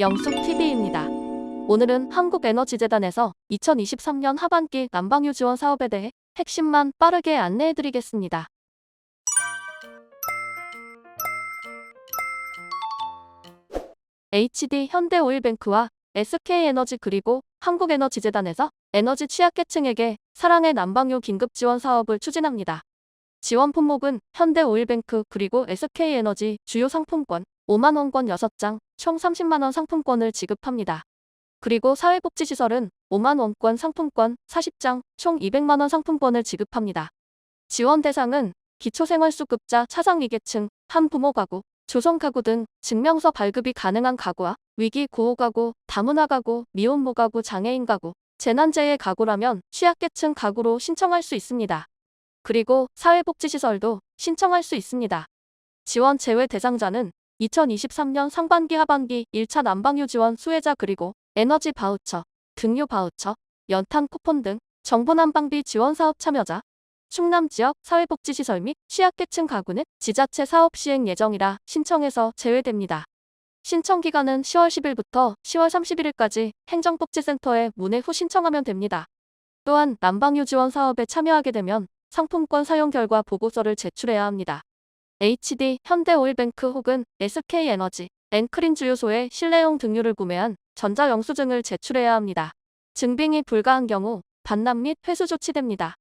영숙TV입니다. 오늘은 한국에너지재단에서 2023년 하반기 난방유 지원 사업에 대해 핵심만 빠르게 안내해드리겠습니다. HD 현대오일뱅크와 SK에너지 그리고 한국에너지재단에서 에너지 취약계층에게 사랑의 난방유 긴급 지원 사업을 추진합니다. 지원 품목은 현대오일뱅크 그리고 SK에너지 주요 상품권 5만 원권 6장 총 30만 원 상품권을 지급합니다. 그리고 사회복지시설은 5만 원권 상품권 40장 총 200만 원 상품권을 지급합니다. 지원 대상은 기초생활수급자 차상위계층, 한부모 가구, 조성 가구 등 증명서 발급이 가능한 가구와 위기 구호 가구, 다문화 가구, 미혼모 가구, 장애인 가구, 재난재해 가구라면 취약계층 가구로 신청할 수 있습니다. 그리고 사회복지시설도 신청할 수 있습니다. 지원 제외 대상자는 2023년 상반기 하반기 1차 난방유 지원 수혜자 그리고 에너지 바우처, 등유 바우처, 연탄 쿠폰 등 정보 난방비 지원 사업 참여자, 충남 지역 사회복지시설 및 취약계층 가구는 지자체 사업 시행 예정이라 신청에서 제외됩니다. 신청 기간은 10월 10일부터 10월 31일까지 행정복지센터에 문의 후 신청하면 됩니다. 또한 난방유 지원 사업에 참여하게 되면 상품권 사용 결과 보고서를 제출해야 합니다. HD, 현대오일뱅크 혹은 SK에너지, 앵크린 주유소에 실내용 등유를 구매한 전자영수증을 제출해야 합니다. 증빙이 불가한 경우 반납 및 회수 조치됩니다.